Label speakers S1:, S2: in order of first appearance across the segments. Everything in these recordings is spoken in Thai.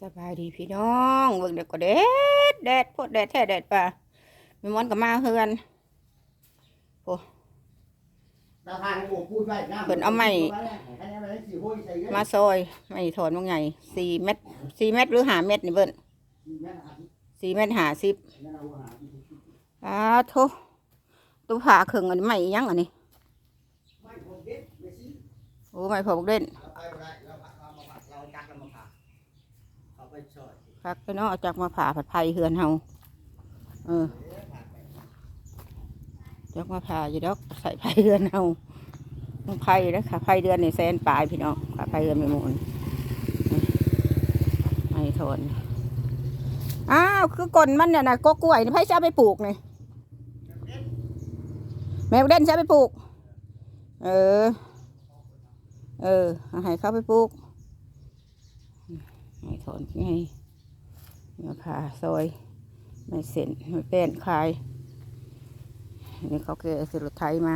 S1: สบายดีพี่น้องเบิ่งเด็กก็แดดแดดพดแดดแท้แดดป่ะมีมอนก็มาเฮือน
S2: ราคาในหมู่พูดไว้นะ
S1: เพิ่นเอาไม้
S2: ให้เอาไม้สี่ห้อยใส่เยอะ
S1: มาซอยไม่ถอนว่าไงสี่เม็ดสี่เม็ดหรือหาเม็ดนี่เบิ่น
S2: แม่นอาทิตย์
S1: สี่เม็ดหาสิบ
S2: แม่นเอาหาที่
S1: อ้าโทตู้ผ่าครึ่งอันนี้ไม่ยังอันนี้
S2: ไม่ผมเด็ดไม่ซื้อ
S1: โอ้ไม่พอบอกเด่น คักไปเนาะเอาจากมาผ่าผัดไผ่เฮือนเฮาเออจากมาผ่าอยู่ดอกใส่ไผ่เฮือนเฮาไผ่นะค่ะไผ่เดือนในแสนปลายพี่น้องค่ะไผ่เฮือนไม่หมดไม่ถอนอ้าวคือกลนมันเนี่ยนะก็กล้วยนี่ไผ่จะเอาไปปลูกนี่แมวเด่นจะเอาไปปลูก เออ เออเอาให้เขาไปปลูกให้ถอนไง มาผ่าซอยไม่เส้นไม่แป้นขายนี่เขาเกะสิรถไทยมา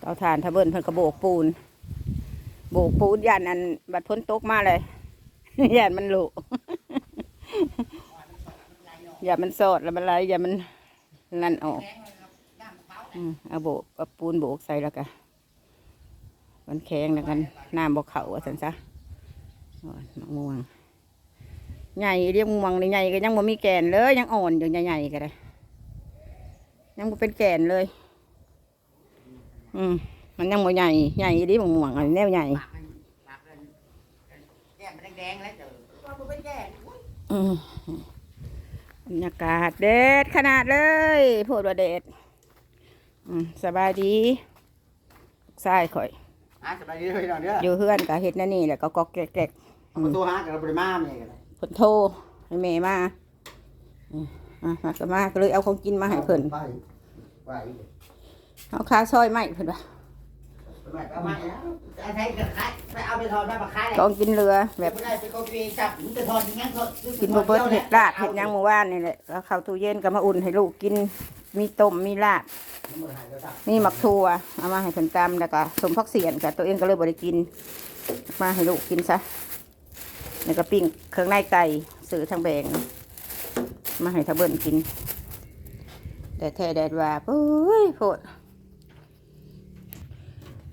S1: เตาถ่านทะเบินเพิ่นกระโบกปูน โบกปูนยันอันบัดพ้นตกมาเลยยันมันหลุอย่ามันสอดแล้วมันไหลอย่ามันลั่นออกอืมเอาโบกเอาปูนโบกใส่แล้วกันมันแข็งแล้วกันน้ำบกเขาว่าสันซะ มะม่วงใหญ่เรียกม่วงนี่ใหญ่ก็ยังบ่มีแก่นเลยยังอ่อนอยู่ใหญ่ๆก็ได้ยังบ่เป็นแก่นเลย อืมมันยังบ่ใหญ่ใหญ่ดีมะม่วงอันนี้แนวใหญ่
S2: ปากมันปากมันแก้มมันแดงๆแล้วเจอว่ามันเป็นแก่อุ้ย
S1: อืมบรรยากาศเด็ดขนาดเลยพูดว่าเด็ดอืมสบายดีใช่ข่อย
S2: อะสบายดีเลยน้องเด้อ
S1: อยู่เฮือนกับเฮ็ดนั่นนี่แหละก็กอกแกก
S2: เอาประตูหากับเราบริมาเนี่ยกันเลย
S1: ๆเพิ่นโทรให้แม่มาอืมอะมาก็มาก็เลยเอาของกินมาให้เพิ่น
S2: ไปไป
S1: เอาคาซอยไม้เพิ่นว่า
S2: ไปเอามาแล้วเอาใช้กระขายไปเอาไปทอดมาปลาขายเลย
S1: ของกินเรือแบบ
S2: ไม่ได้ไปกปีจับมันจะทอดอย่างงั้นทอด
S1: กินบ่เบิดเห็ดลาบเห็ดหยังเมื่อวานนี่แหละแล้วเข้าตู้เย็นก็มาอุ่นให้ลูกกิน มีต้มมีลาบมีหมักถั่วเอามาให้เพิ่นตำแล้วก็สมพักเสียนกับตัวเองก็เลยบ่ได้กิน มาให้ลูกกินซะ แล้วก็ปิ้งเครื่องในไก่ซื้อทางแบงมาให้ทะเบิ่นกินแต่แท้แดดว่าปุ้ยโพด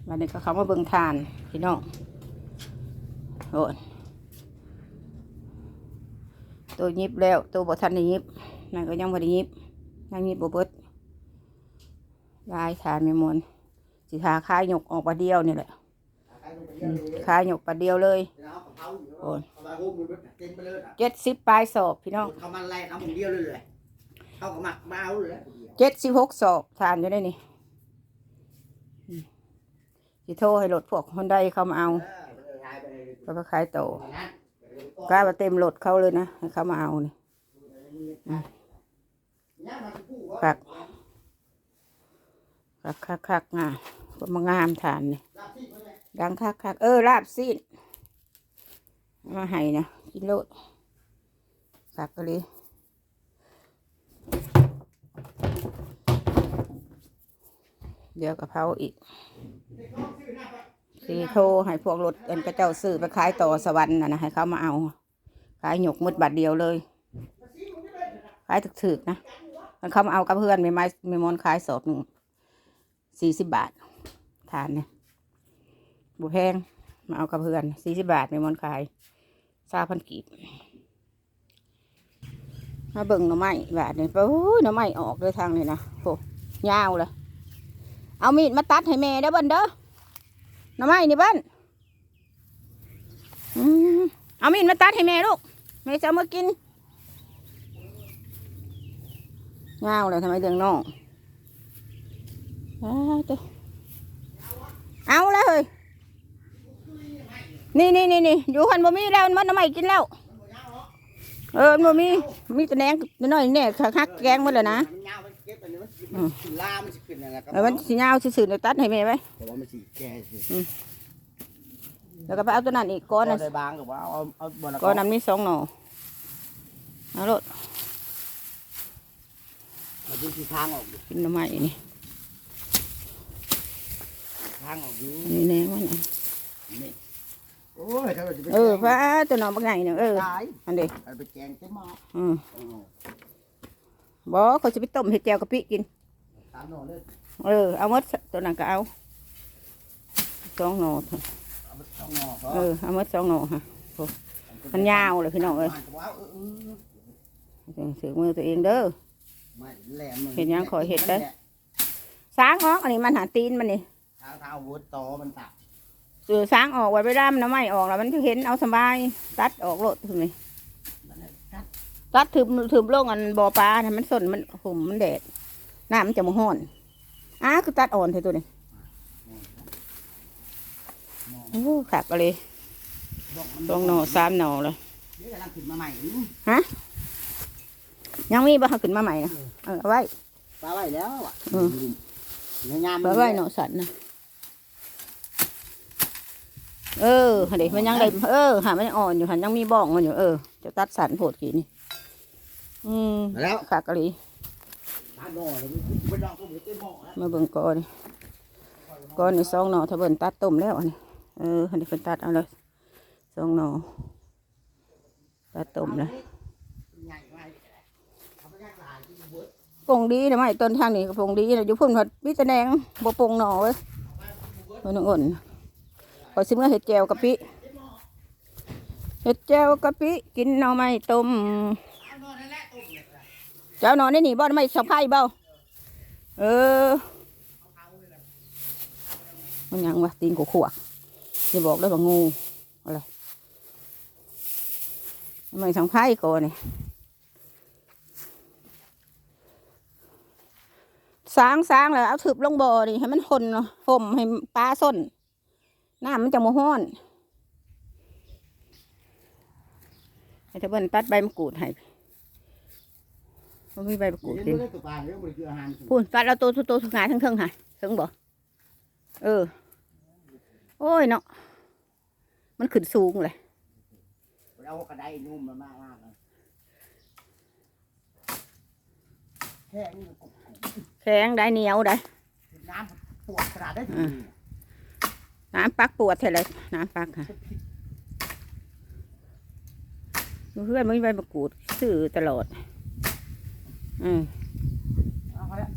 S1: วันนี้ก็เขามาเบิ่งทานพี่น้องโหดตัวยิบแล้วตัวบ่ทันยิบนั่นก็ยังบ่ได้ยิบยังยิบบบดลายทานไม่มนสิทาคายหยกออกปลาเดียวนี่แหละ คายหยกปลาเดียวเลยเจ็ดสิบปลายศอกพี่น้อง
S2: เขามาไล่เขาคนเดียวเลยเลยเขาก็หมักมาเอาเลย
S1: เจ็ดสิบหกศอกทานอยู่ได้นี่อืมสิโทรให้รถพวกคนใดเขามาเอาเขาไปขายโตกล้ามาเต็มรถเขาเลยนะให้เขามาเอานี่คักคักคักคักงามก็มางามทานนี่ ดังคักคักเออลาบซีดเอามาให้นะกินโลดคักก็เลยเดี๋ยวกะเพราอีกสีโทรให้พวกรถเอ็นกระเจ้าซื้อไปขายต่อสวรรค์นะนะให้เขามาเอา ขายหยกมืดบัตรเดียวเลย ขายถึกๆนะมันเขามาเอากับเพื่อนไม่ไม้ไม่มอนขายสอบหนึ่งสี่สิบบาททานเนี่ย บุแพงมาเอากับเพื่อนสี่สิบบาทไม่มอนขายซาพันกีบมาเบิ่งหน่อไม้บาทเนี่ยโอ้ยหน่อไม้ออกเลยทางเลยนะโหยาวเลยเอามีดมาตัดให้แม่เด้อบันเด้อหน่อไม้นี่บ้านเอามีดมาตัดให้แม่ลูกแม่จะมากินยาวเลยทำไมเดืองน้องอ้าเจ้าเอาเลย นี่นี่นี่นี่อยู่คันบ่มีแล้วมันน้ำใหม่กินแล้ว เออมันบ่มีมีแต่แหนงน้อยๆเนี่ยหักแกงหมดเลยนะ
S2: มันยาวมันเก็บอันนี้มันสิลามันสิขึ้นอะไรก็
S1: เออมันสียาวซื่อๆเดี๋ยวตัดให้แม่ไว้
S2: แต่ว่ามันสิแก่สิ
S1: แล้วก็ไปเอาตัวนั้นอีกก้อนน่ะ
S2: ได้บางกับว่าเอาเอาบน
S1: ก้อนนั้นมีสองหน่อเอาโลด
S2: มันดูทางออกอยู่
S1: กินน้ำใหม่นี่
S2: ทางออกอยู่
S1: นี่แหนงมันน่ะ
S2: นี่โอ้
S1: เออฟ้าตัวน้องบักไงเนี่ยเออ
S2: ตาย
S1: อันเดี
S2: เอาไปแกงเต็มหม้อ
S1: อืม
S2: เออ
S1: บ่เขาจะไปต้มเห็ดแจวกะปิกิน
S2: ตามหน่อเลย
S1: เออ เอาหมดตัวนั้นก็เอาสองหน่อ
S2: เอาไปต้องหน่อเขา
S1: เออ เอาหมดสองหน่อฮะ มันยาวเลยพี่น้องเอ้ย
S2: ว้าวเออเออ
S1: ถือมือตัวเองเด้อ
S2: ไม่แหลมมึ
S1: เห็นยังขอเห็ดเด้อ สางออกอันนี้มันหาตีนมันนี่
S2: เท้าเท้าวุ้ตอมันตัก
S1: เออสางออกไว้ไปด้ามน้ำไม่ออกแล้วมันจะเห็นเอาสบาย ตัดออกโลดถึงนี่
S2: มันน่ะตัด
S1: ตัดถึมถึมลงอันบ่อปลาน่ะมันสนมันหุ่มมันแดดน้ำมันจะมาห้อนอ้าคือตัดอ่อนเท่ตัวนี้โอ้ขักอะไร
S2: ดอกมัน
S1: สองหน่อสามหน่อเลย
S2: เดี๋ยวกำลังขึ้นมาใหม่
S1: ยังมีบ่เขาขึ้นมาใหม่นะเออเอาไว้
S2: ปลาไว้แล้วอะ
S1: อืม
S2: เนื้องาม
S1: เอาไว้หน่อสัตว์นะ เออเด็มันยังได้เออหามันยังอ่อนอยู่หันยังมีบ้องมันอยู่เออจะตัดสันโผดกี่นี่อืม
S2: แล้ว
S1: ขักอะไร
S2: ตาหน่อเลยมันดอกก็เหมือนเต็มหม้อแล้ว
S1: มาเบิ่งก้อนนี่ก้อนนี่สองหน่อถ้าเบิ่นตัดต้มแล้วอันนี้เอออันนี้เพิ่นตัดเอาเลยสองหน่อตัดต้มแล้ว
S2: ใหญ่ไว้เอาไปย่างหลายที่มันเบิด
S1: ปงดีนะไม่ต้นทางนี้ก็ปงดีนะอยู่พุ่นพัดวิตะแนงบ่ปงหน่อเว้ยมันนึงอ่อน พอซิมก็เห็ดแจวกะปิเห็ดแจวกะปิกินหน่อไม้ต้ม
S2: เอานอนั่นแหนะ
S1: เจ้าหน่อนี่นี่บ่ไม่สะพายเบ้าเออมันยังวะตีนกูขวกอย่บอกเลยว่างูอะไรไม่สังไพ่ก่อนนี่สางสางแล้วเอาถืบลงบ่อนี่ให้มันหนเนห่มให้ปลาส้น น้ำมันจะโมห้อนให้ตะเบิ้นตัดใบมะกรูดให้มันมีใบมะกรูด
S2: เดี๋
S1: กิ
S2: ยวนไม่ได้ตัวปลาเดี๋ยวบริเกลืออาหาร
S1: พูนตัดเอาตัวตัวทุกงานทั้งเทิงค่ะเทิงบ่เออ โอ้ยเนาะมันขึ้นสูงเลย
S2: เรากระไดนุ่มมามากมากเลยแค่นี้มันกบ
S1: แข็งได้เหนียวได้
S2: น้ำปวดกระดาษได้ถึง
S1: น้ำปักปวดเท่าไรน้ำปักค่ะเพื่อนไม่ใบมะกูดซื้อตลอดอืม
S2: เอาเขาละ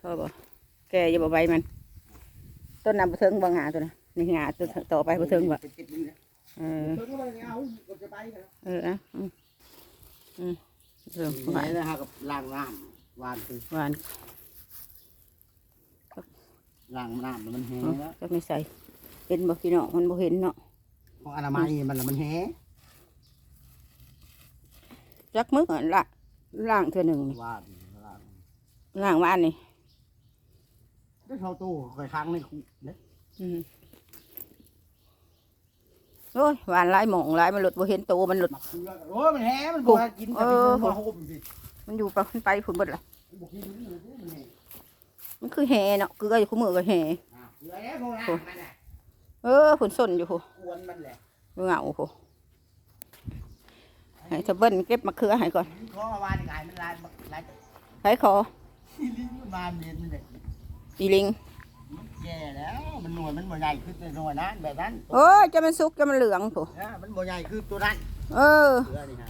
S1: พอบ่แกอย่าบ่ใบมัน ต้นน้ำบะเทิงบางงาตัวนะนี่งาตัวต่อไปบะเทิงบ่
S2: เป็นติดมือ
S1: เออ
S2: เอ
S1: ออะอืมเริ่มห
S2: ไหน
S1: นะ
S2: ฮะกับล้างน้ำวานคือ
S1: วาน
S2: ล้างน้ำมันแห้ง
S1: เอา
S2: แล้ว
S1: จะไม่ใส่เห็นบ่พี่น้องมันบ่เห็นเนาะ
S2: ของอนามัยมันมันแห้ง
S1: จักมือละล่างเท่าหนึ่งนี่
S2: วานล้าง
S1: ล่างวานนี่
S2: ก็เข้าตู้คอยค้างในคุกเนี่ย
S1: อืมโอ้ยหวานหลายหมองหลายมันหลุดบ่เห็นโตมันหลุด
S2: หมักเกลือโอ้ยมันแห้งมันบ่กินกับกินบ่โฮมสิ
S1: มันอยู่ไปมันไปผุนเบิดละ
S2: บ่กิน มันเลยมันแห้ง
S1: มันคือแห่เนาะคือก็อยู่คู่มือก็แห่
S2: อะเกลือแล้วของล้างมันน่ะ
S1: เออผุนส้นอยู่ผู้
S2: กวนมันแหละ
S1: เหงาผู้ให้ทะเบิ้ลเก็บมะเขือให้ก่อน
S2: ขอวานกายมันลายลาย
S1: ให้ขอ
S2: ที่ลิ้นมันมาเรียนมันเลย
S1: อีลิง
S2: มันแก่แล้วมันหน่วยมันบ่ใหญ่คือแต่หน่วยนั้นแบบนั้น
S1: โอ้ยจะมันสุกจะมันเหลืองผู้
S2: นะมันบ่ใหญ่คือตัวนั้น
S1: เออ
S2: เกลือนี่ฮะ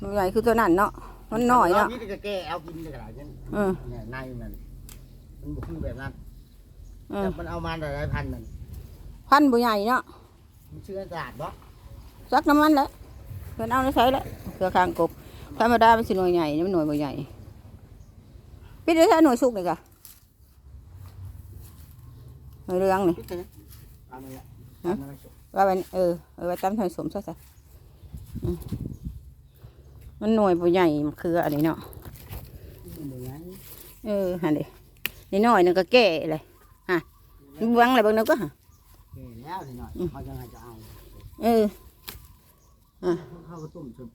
S1: มันใหญ่คือตัวนั้นเนาะมันน้อยเนาะ
S2: นี่ก็แก่เอากินได้ขนาดนี้
S1: เออ
S2: เนี่ยในมัน มันบ่คือแบบนั้น
S1: เอ
S2: แต่
S1: อ
S2: มันเอามาหลายๆพันมัน
S1: พันธุ์บ่ใหญ่เนาะ
S2: มันเชื่อตลาดบ่
S1: ซักน้ำมันแหละเพิ่นเอาในใช้แล้วเกลือคางกบธรรมดามันสิหน่วยใหญ่นี่มันหน่วยบ่ใหญ่พี่ได้ใช้หน่วยสุกเลยกะหน่วยเรืองนี่
S2: คิดแต่เอามาละ
S1: ฮะ
S2: เอามาละ
S1: ว่าเป็นเออเอาไว้ตำทำสมซะซะอืมมันหน่วยบ่ใหญ่มันคืออันนี้เนาะ
S2: มันบ่ใหญ่
S1: เออหันดิ นี่น้อยหนึงก็แก่เลยฮะมันวังอะไรบางนึงก็ฮะ
S2: แก่แล้วนิดหน่อย
S1: อืม
S2: เขาจะให้จะเอา
S1: เออ
S2: เขาก็ต้มจน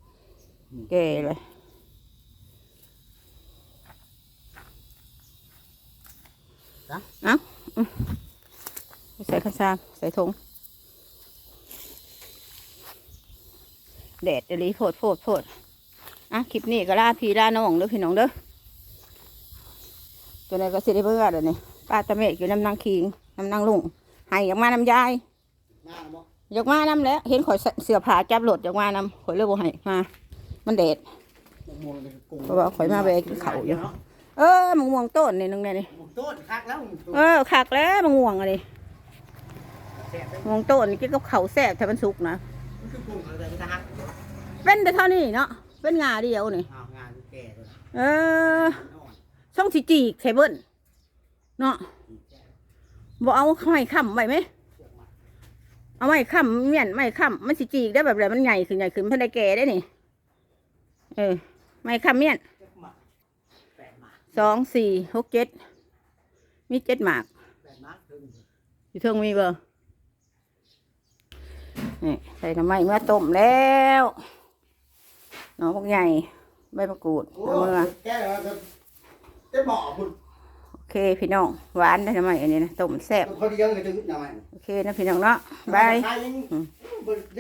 S1: แก่เลยเอาอืมใส่ข้าวสารใส่ถุงแดดจะรีโพดโพดโพดอะคลิปนี้ก็ลาพี่ลาน้องเด้อพี่น้องเด้อ ตัวไหนก็สิได้เบื่อเดี๋ยวนี้ป้าตะเมกอยู่น้ำนางคิงน้ำนางลุงให้อยากมาน้ำยาย
S2: หน้าบ่
S1: อยากมาน้ำแล้ว เห็นข่อยเสื้อผ้าจับรถอยากมาน้ำข่อยเลยบ่ให้มา มันแดด
S2: ม่วงเลยกุ้ง
S1: เพราะว่าข่อยมาแวะกินข้าวอยู่เออมะม่วงต้นนี่นึงเนี่ยนี่
S2: หมูต้นคักแล้วหมูต้น
S1: เออคักแล้วมะม่วงอันนี้
S2: แซ่บเลย
S1: มะม่วงต้นนี่กินกับข้าวแซ่บถ้ามันสุกนะ
S2: มันคือกุ้งอะไรมันจะฮัก
S1: เป็นแต่เท่านี้เนาะเป็นงาเดียวนี่
S2: อ้าวงานแก่เลย
S1: เออ
S2: อ่อน
S1: ช่องสิจีกใส่เบิ้นเนาะบ่เอาไม้ค้ำไว้ไหมเอาไม้ค้ำเมียนไม้ค้ำมันสิจีกได้แบบไรมันใหญ่ขึ้นใหญ่ขึ้นมันได้แก่ได้นี่เออไม้ค้ำเมียนสองสี่หกเจ็ดมีเจ็ดหมากอยู่เทิงมีเบอร์นี่ใส่น้ำไม้เมื่อต้มแล้วหน้องพวกใหญ่ใบมะกรูดเมื่อ
S2: จะเจ็บหมอคุณ
S1: โอเคพี่น้องหวานได้น้ำไม้อันนี้นะต้มแซ่บ
S2: พอดียังเลยถึงหน่อย
S1: โอเคนะพี่น้องเนาะบาย
S2: ใครยัง